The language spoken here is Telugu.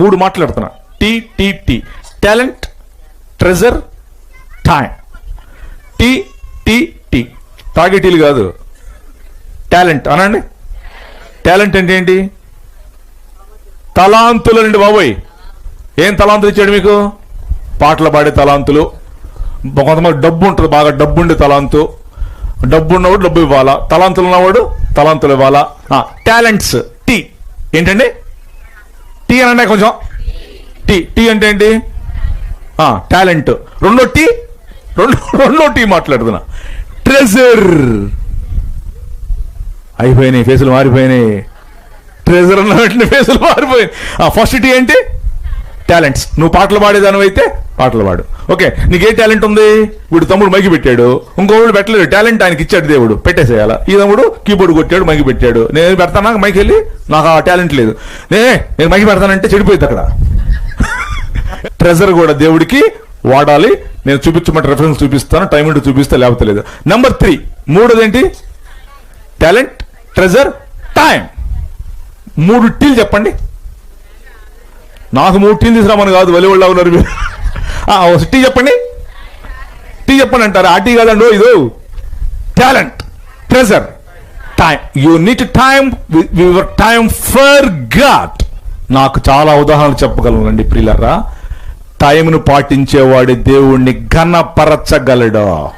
మూడు మాట్లాడుతున్నా T T T. Talent treasure time T T T. తాగే టీలు కాదు. టాలెంట్ అనండి. టాలెంట్ అంటే ఏంటి? తలాంతులు అండి బాబోయ్. ఏం తలాంతులు ఇచ్చాడు మీకు? పాటలు పాడే తలాంతులు. కొంతమంది డబ్బు ఉంటుంది బాగా డబ్బు ఉండే తలాంతు. డబ్బు ఉన్నవాడు డబ్బు ఇవ్వాలా? తలాంతులు ఉన్నవాడు తలాంతులు ఇవ్వాలా? Talents tea. ఏంటండి? టీ అనండి కొంచెం టీ. టీ అంటే ఏంటి? టాలెంట్. రెండో టీ? రెండు రెండో టీ మాట్లాడుతున్నా. ట్రెజర్. అయిపోయినాయి ఫేసులు మారిపోయినాయి. ట్రెజర్ అన్న వెంటనే ఫేసులు మారిపోయాయి ఫస్ట్ టీ ఏంటి? టాలెంట్స్ నువ్వు పాటలు పాడేదాని అయితే పాటలు పాడు. ఓకే నీకే టాలెంట్ ఉంది? వీడు తమ్ముడు మైకి పెట్టాడు. ఇంకోడు పెట్టలేదు. టాలెంట్ ఆయనకి ఇచ్చాడు దేవుడు. పెట్టేసేయాల? ఈ తమ్ముడు కీబోర్డ్ కొట్టాడు మైకి పెట్టాడు. నేను పెడతానా? మైకి వెళ్ళి? నాకు ఆ టాలెంట్ లేదు. నే నేను మైకి పెడతానంటే చెడిపోయింది అక్కడ. ట్రెజర్ కూడా దేవుడికి వాడాలి. నేను చూపించమంటే రెఫరెన్స్ చూపిస్తాను. టైం ఉంటే చూపిస్తే లేకపోతే లేదు. నెంబర్ త్రీ మూడోది ఏంటి టాలెంట్ ట్రెజర్ టైం మూడు టీలు చెప్పండి. నాకు మూడు టీలు తీసుకురామని కాదు వలి వాళ్ళు ఉన్నారు మీరు. టీ చెప్పండి. టీ చెప్పండి అంటారు. ఆ టీ కాదండి ఇదో. Talent treasure time you need time your time for God నాకు చాలా ఉదాహరణలు చెప్పగలనండి ప్రియులరా. టైంను పాటించేవాడి దేవుణ్ణి ఘనపరచగలడు.